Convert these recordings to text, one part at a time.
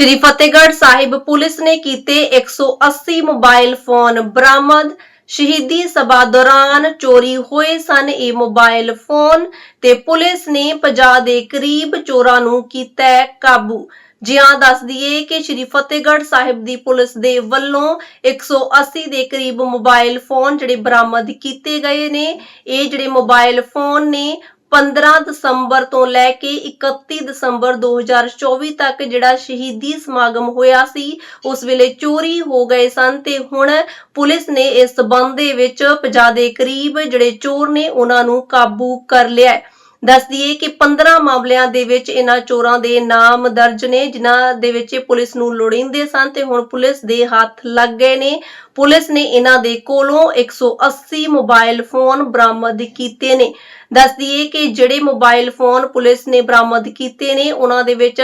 ਸ਼੍ਰੀ ਫਤਿਹਗੜ੍ਹ ਸਾਹਿਬ police ਨੇ ਕੀਤੇ 180 mobile phone ਬਰਾਮਦ। ਸ਼ਹੀਦੀ ਸਭਾ ਦੌਰਾਨ ਚੋਰੀ ਹੋਏ ਸਨ ਇਹ ਮੋਬਾਈਲ ਫੋਨ ਤੇ ਪੁਲਿਸ ਨੇ 50 ਦੇ ਕਰੀਬ ਚੋਰਾਂ ਨੂੰ ਕੀਤਾ ਕਾਬੂ। ਜਿਹਾਂ ਦੱਸ ਦਈਏ ਕਿ ਸ਼੍ਰੀ ਫਤਿਹਗੜ੍ਹ ਸਾਹਿਬ ਦੀ ਪੁਲਿਸ ਦੇ ਵੱਲੋਂ 180 ਦੇ ਕਰੀਬ ਮੋਬਾਈਲ ਫੋਨ ਜਿਹੜੇ ਬਰਾਮਦ ਕੀਤੇ ਗਏ ਨੇ, ਇਹ ਜਿਹੜੇ ਮੋਬਾਈਲ ਫੋਨ ਨੇ 15 ਦਸੰਬਰ ਤੋਂ ਲੈ ਕੇ 31 ਦਸੰਬਰ 2024 ਤੱਕ ਜਿਹੜਾ ਸ਼ਹੀਦੀ ਸਮਾਗਮ ਹੋਇਆ ਸੀ, ਉਸ ਵੇਲੇ ਚੋਰੀ ਹੋ ਗਏ ਸਨ ਤੇ ਹੁਣ ਪੁਲਿਸ ਨੇ ਇਸ ਸਬੰਧ ਦੇ ਵਿੱਚ 50 ਦੇ ਕਰੀਬ ਜਿਹੜੇ ਚੋਰ ਨੇ ਉਹਨਾਂ ਨੂੰ ਕਾਬੂ ਕਰ ਲਿਆ ਹੈ। ਦੱਸ ਦਈਏ ਕਿ 15 ਮਾਮਲਿਆਂ ਦੇ ਵਿੱਚ ਇਹਨਾਂ ਚੋਰਾਂ ਦੇ ਨਾਮ ਦਰਜ ਨੇ, ਜਿਨ੍ਹਾਂ ਦੇ ਵਿੱਚ ਪੁਲਿਸ ਨੂੰ ਲੋੜੀਂਦੇ ਸਨ ਤੇ ਹੁਣ ਪੁਲਿਸ ਦੇ ਹੱਥ ਲੱਗ ਗਏ ਨੇ। ਪੁਲਿਸ ਨੇ ਇਹਨਾਂ ਦੇ ਕੋਲੋਂ 180 ਮੋਬਾਈਲ ਫੋਨ ਬਰਾਮਦ ਕੀਤੇ ਨੇ। ਦੱਸ ਦਈਏ ਕਿ ਜਿਹੜੇ ਮੋਬਾਈਲ ਫੋਨ ਪੁਲਿਸ ਨੇ ਬਰਾਮਦ ਕੀਤੇ ਨੇ ਉਹਨਾਂ ਦੇ ਵਿੱਚ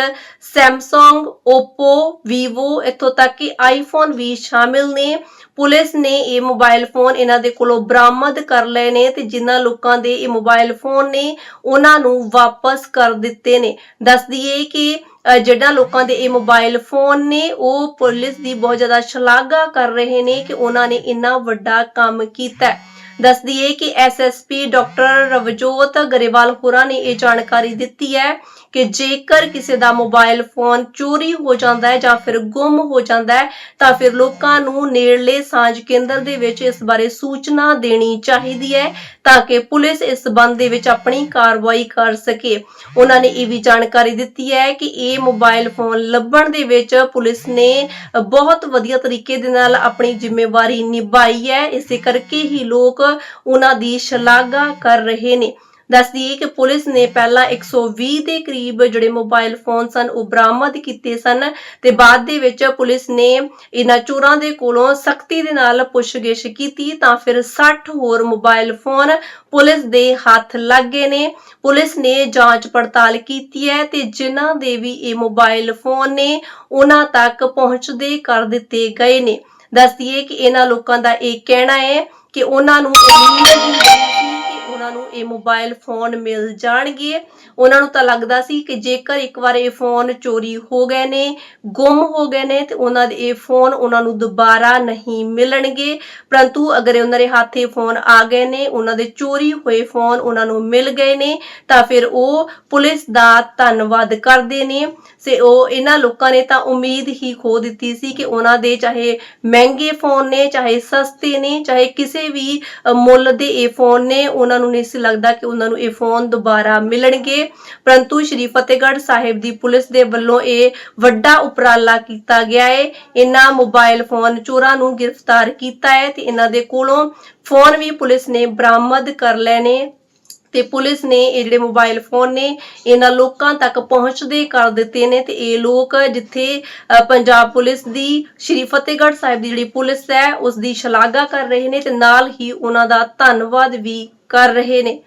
Samsung, Oppo, Vivo ਇੱਥੋਂ ਤੱਕ ਕਿ iPhone ਵੀ ਸ਼ਾਮਿਲ ਨੇ। ਪੁਲਿਸ ਨੇ ਇਹ ਮੋਬਾਈਲ ਫੋਨ ਇਹਨਾਂ ਦੇ ਕੋਲੋਂ ਬਰਾਮਦ ਕਰ ਲਏ ਨੇ ਤੇ ਜਿਨ੍ਹਾਂ ਲੋਕਾਂ ਦੇ ਇਹ ਮੋਬਾਈਲ ਫੋਨ ਨੇ ਉਹਨਾਂ ਨੂੰ ਵਾਪਸ ਕਰ ਦਿੱਤੇ ਨੇ। ਦੱਸ ਦਈਏ ਕਿ ਜਿਹੜਾ ਲੋਕਾਂ ਦੇ ਇਹ ਮੋਬਾਈਲ ਫੋਨ ਨੇ, ਉਹ ਪੁਲਿਸ ਦੀ ਬਹੁਤ ਜ਼ਿਆਦਾ ਸ਼ਲਾਘਾ ਕਰ ਰਹੇ ਨੇ ਕਿ ਉਹਨਾਂ ਨੇ ਇੰਨਾ ਵੱਡਾ ਕੰਮ ਕੀਤਾ ਦੱਸ ਦਈਏ ਕਿ ਐਸਐਸਪੀ ਡਾਕਟਰ ਰਵਜੋਤ ਗਰੇਵਾਲ ਹੋਰਾਂ ਨੇ ਇਹ ਜਾਣਕਾਰੀ ਦਿੱਤੀ ਹੈ ਕਿ ਜੇਕਰ ਕਿਸੇ ਦਾ ਮੋਬਾਈਲ ਫੋਨ ਚੋਰੀ ਹੋ ਜਾਂਦਾ ਹੈ ਜਾਂ ਫਿਰ ਗੁੰਮ ਹੋ ਜਾਂਦਾ ਹੈ, ਤਾਂ ਫਿਰ ਲੋਕਾਂ ਨੂੰ ਨੇੜਲੇ ਸਾਂਝ ਕੇਂਦਰ ਦੇ ਵਿੱਚ ਇਸ ਬਾਰੇ ਸੂਚਨਾ ਦੇਣੀ ਚਾਹੀਦੀ ਹੈ ਤਾਂ ਕਿ ਪੁਲਿਸ ਇਸ ਸਬੰਧ ਦੇ ਵਿੱਚ ਆਪਣੀ ਕਾਰਵਾਈ ਕਰ ਸਕੇ। ਉਹਨਾਂ ਨੇ ਇਹ ਵੀ ਜਾਣਕਾਰੀ ਦਿੱਤੀ ਹੈ ਕਿ ਇਹ ਮੋਬਾਈਲ ਫੋਨ ਲੱਭਣ ਦੇ ਵਿੱਚ ਪੁਲਿਸ ਨੇ ਬਹੁਤ ਵਧੀਆ ਤਰੀਕੇ ਦੇ ਨਾਲ ਆਪਣੀ ਜ਼ਿੰਮੇਵਾਰੀ ਨਿਭਾਈ ਹੈ। ਇਸੇ ਕਰਕੇ ਹੀ ਲੋਕ ਉਹਨਾਂ ਦੀ ਸ਼ਲਾਘਾ ਕਰ ਰਹੇ ਨੇ। ਦੱਸਦੀ ਦਈਏ ਕਿ ਪੁਲਿਸ ਨੇ ਪਹਿਲਾਂ 120 ਦੇ ਕਰੀਬ ਜਿਹੜੇ ਮੋਬਾਈਲ ਫੋਨ ਸਨ, ਉਹ ਬਰਾਮਦ ਕੀਤੇ ਸਨ ਤੇ ਬਾਅਦ ਦੇ ਵਿੱਚ ਪੁਲਿਸ ਨੇ ਇਹਨਾਂ ਚੋਰਾਂ ਦੇ ਕੋਲੋਂ ਸਖਤੀ ਦੇ ਨਾਲ ਪੁੱਛਗਿੱਛ ਕੀਤੀ ਤਾਂ ਫਿਰ 60 ਹੋਰ ਮੋਬਾਈਲ ਫੋਨ ਪੁਲਿਸ ਦੇ ਹੱਥ ਲੱਗ ਗਏ ਨੇ। ਪੁਲਿਸ ਨੇ ਜਾਂਚ ਪੜਤਾਲ ਕੀਤੀ ਹੈ ਤੇ ਜਿਨ੍ਹਾਂ ਦੇ ਵੀ ਇਹ ਮੋਬਾਈਲ ਫੋਨ ਨੇ, ਉਹਨਾਂ ਤੱਕ ਪਹੁੰਚਦੇ ਕਰ ਦਿੱਤੇ ਗਏ ਨੇ। ਦੱਸਦੀਏ ਕਿ ਇਹਨਾਂ ਲੋਕਾਂ ਦਾ ਇਹ ਕਹਿਣਾ ਹੈ ਕਿ ਉਹਨਾਂ ਨੂੰ ਉਮੀਦ ਕਿ ਉਹਨਾਂ ਨੂੰ ਇਹ ਮੋਬਾਈਲ ਫੋਨ ਮਿਲ ਜਾਣਗੇ। ਉਹਨਾਂ ਨੂੰ ਤਾਂ ਲੱਗਦਾ ਸੀ ਕਿ ਜੇਕਰ ਇੱਕ ਵਾਰ ਇਹ ਫੋਨ ਚੋਰੀ ਹੋ ਗਏ ਨੇ, ਗੁੰਮ ਹੋ ਗਏ ਨੇ, ਤੇ ਉਹਨਾਂ ਦੇ ਇਹ ਫੋਨ ਉਹਨਾਂ ਨੂੰ ਦੁਬਾਰਾ ਨਹੀਂ ਮਿਲਣਗੇ। ਪਰੰਤੂ ਅਗਰ ਉਹਨਾਂ ਦੇ ਹੱਥੇ ਫੋਨ ਆ ਗਏ ਨੇ, ਉਹਨਾਂ ਦੇ ਚੋਰੀ ਹੋਏ ਫੋਨ ਉਹਨਾਂ ਨੂੰ ਮਿਲ ਗਏ ਨੇ, ਤਾਂ ਫਿਰ ਉਹ ਪੁਲਿਸ ਦਾ ਧੰਨਵਾਦ ਕਰਦੇ ਨੇ। ਸੇ ਉਹ ਇਹਨਾਂ ਲੋਕਾਂ ਨੇ ਤਾਂ ਉਮੀਦ ਹੀ ਖੋ ਦਿੱਤੀ ਸੀ ਕਿ ਉਹਨਾਂ ਦੇ ਚਾਹੇ ਮਹਿੰਗੇ ਫੋਨ ਨੇ, ਚਾਹੇ ਸਸਤੇ ਨੇ, ਚਾਹੇ ਕਿਸੇ ਵੀ ਮੁੱਲ ਦੇ ਇਹ ਫੋਨ ਨੇ, ਉਹਨਾਂ ਨੂੰ ਨਹੀਂ ਸੀ ਲੱਗਦਾ ਕਿ ਉਹਨਾਂ ਨੂੰ ਇਹ ਫੋਨ ਦੁਬਾਰਾ ਮਿਲਣਗੇ। ਪਰੰਤੂ ਸ਼੍ਰੀ ਫਤਿਹਗੜ੍ਹ ਸਾਹਿਬ ਦੀ ਪੁਲਿਸ ਦੇ ਵੱਲੋਂ ਇਹ ਵੱਡਾ ਉਪਰਾਲਾ ਕੀਤਾ ਗਿਆ ਹੈ ਇਹਨਾਂ ਮੋਬਾਈਲ ਫੋਨ ਚੋਰਾਂ ਨੂੰ ਗ੍ਰਿਫਤਾਰ ਕੀਤਾ ਹੈ ਤੇ ਇਹਨਾਂ ਦੇ ਕੋਲੋਂ ਫੋਨ ਵੀ ਪੁਲਿਸ ਨੇ ਬਰਾਮਦ ਕਰ ਲਏ ਨੇ। ਤੇ ਪੁਲਿਸ ਨੇ ਇਹ ਜਿਹੜੇ ਮੋਬਾਈਲ ਫੋਨ ਨੇ, ਇਹਨਾਂ ਲੋਕਾਂ ਤੱਕ ਪਹੁੰਚਦੇ ਕਰ ਦਿੱਤੇ ਨੇ ਤੇ ਇਹ ਲੋਕ ਜਿੱਥੇ ਪੰਜਾਬ ਪੁਲਿਸ ਦੀ, ਸ਼੍ਰੀ ਫਤਿਹਗੜ੍ਹ ਸਾਹਿਬ ਦੀ ਜਿਹੜੀ ਪੁਲਿਸ ਹੈ ਉਸ ਦੀ ਸ਼ਲਾਘਾ ਕਰ ਰਹੇ ਨੇ ਤੇ ਨਾਲ ਹੀ ਉਹਨਾਂ ਦਾ ਧੰਨਵਾਦ ਵੀ ਕਰ ਰਹੇ ਨੇ।